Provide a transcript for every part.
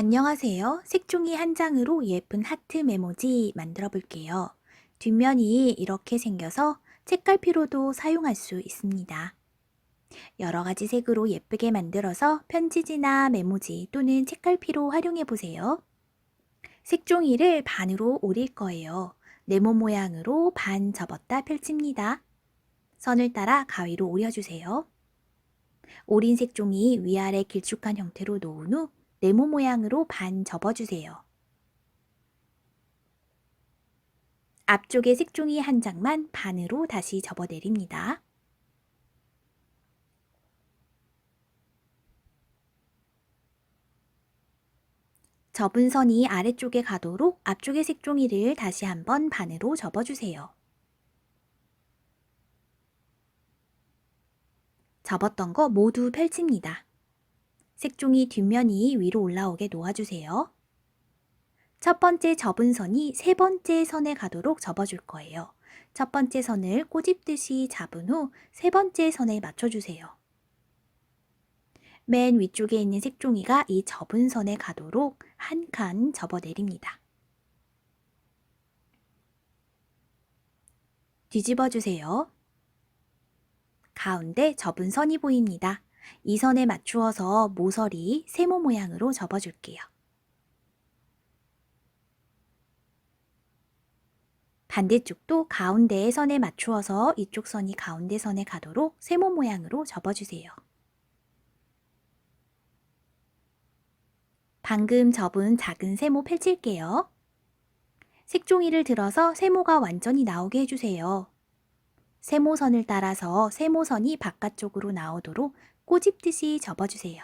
안녕하세요. 색종이 한 장으로 예쁜 하트 메모지 만들어 볼게요. 뒷면이 이렇게 생겨서 책갈피로도 사용할 수 있습니다. 여러 가지 색으로 예쁘게 만들어서 편지지나 메모지 또는 책갈피로 활용해 보세요. 색종이를 반으로 오릴 거예요. 네모 모양으로 반 접었다 펼칩니다. 선을 따라 가위로 오려주세요. 오린 색종이 위아래 길쭉한 형태로 놓은 후 네모 모양으로 반 접어주세요. 앞쪽의 색종이 한 장만 반으로 다시 접어내립니다. 접은 선이 아래쪽에 가도록 앞쪽의 색종이를 다시 한번 반으로 접어주세요. 접었던 거 모두 펼칩니다. 색종이 뒷면이 위로 올라오게 놓아주세요. 첫 번째 접은 선이 세 번째 선에 가도록 접어줄 거예요. 첫 번째 선을 꼬집듯이 잡은 후 세 번째 선에 맞춰주세요. 맨 위쪽에 있는 색종이가 이 접은 선에 가도록 한 칸 접어 내립니다. 뒤집어 주세요. 가운데 접은 선이 보입니다. 이 선에 맞추어서 모서리 세모 모양으로 접어줄게요. 반대쪽도 가운데의 선에 맞추어서 이쪽 선이 가운데 선에 가도록 세모 모양으로 접어주세요. 방금 접은 작은 세모 펼칠게요. 색종이를 들어서 세모가 완전히 나오게 해주세요. 세모선을 따라서 세모선이 바깥쪽으로 나오도록 꼬집듯이 접어주세요.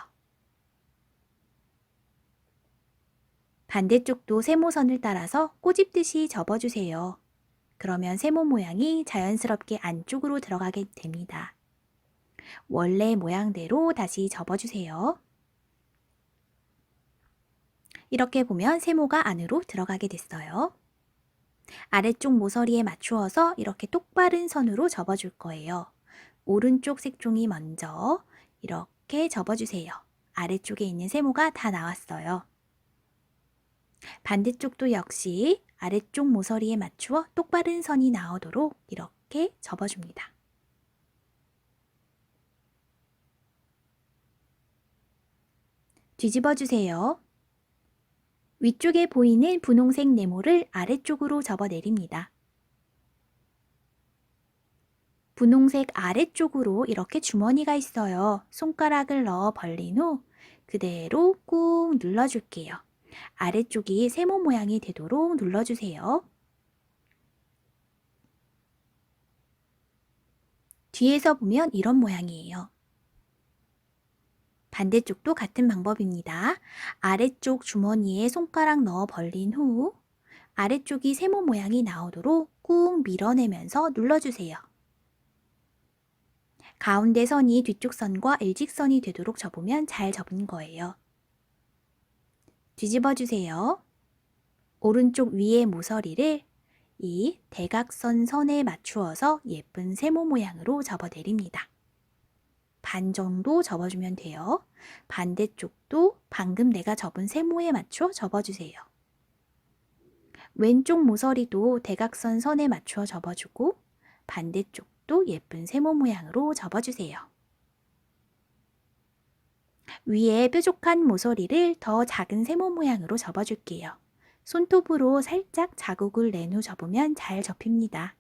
반대쪽도 세모선을 따라서 꼬집듯이 접어주세요. 그러면 세모 모양이 자연스럽게 안쪽으로 들어가게 됩니다. 원래 모양대로 다시 접어주세요. 이렇게 보면 세모가 안으로 들어가게 됐어요. 아래쪽 모서리에 맞추어서 이렇게 똑바른 선으로 접어줄 거예요. 오른쪽 색종이 먼저 이렇게 접어주세요. 아래쪽에 있는 세모가 다 나왔어요. 반대쪽도 역시 아래쪽 모서리에 맞추어 똑바른 선이 나오도록 이렇게 접어줍니다. 뒤집어 주세요. 위쪽에 보이는 분홍색 네모를 아래쪽으로 접어내립니다. 분홍색 아래쪽으로 이렇게 주머니가 있어요. 손가락을 넣어 벌린 후 그대로 꾹 눌러줄게요. 아래쪽이 세모 모양이 되도록 눌러주세요. 뒤에서 보면 이런 모양이에요. 반대쪽도 같은 방법입니다. 아래쪽 주머니에 손가락 넣어 벌린 후 아래쪽이 세모 모양이 나오도록 꾹 밀어내면서 눌러주세요. 가운데 선이 뒤쪽 선과 일직선이 되도록 접으면 잘 접은 거예요. 뒤집어 주세요. 오른쪽 위에 모서리를 이 대각선 선에 맞추어서 예쁜 세모 모양으로 접어내립니다. 반 정도 접어주면 돼요. 반대쪽도 방금 내가 접은 세모에 맞춰 접어주세요. 왼쪽 모서리도 대각선 선에 맞추어 접어주고 반대쪽도 예쁜 세모 모양으로 접어주세요. 위에 뾰족한 모서리를 더 작은 세모 모양으로 접어줄게요. 손톱으로 살짝 자국을 낸 후 접으면 잘 접힙니다.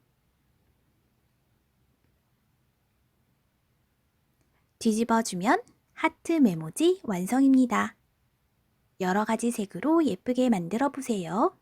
뒤집어주면 하트 메모지 완성입니다. 여러 가지 색으로 예쁘게 만들어 보세요.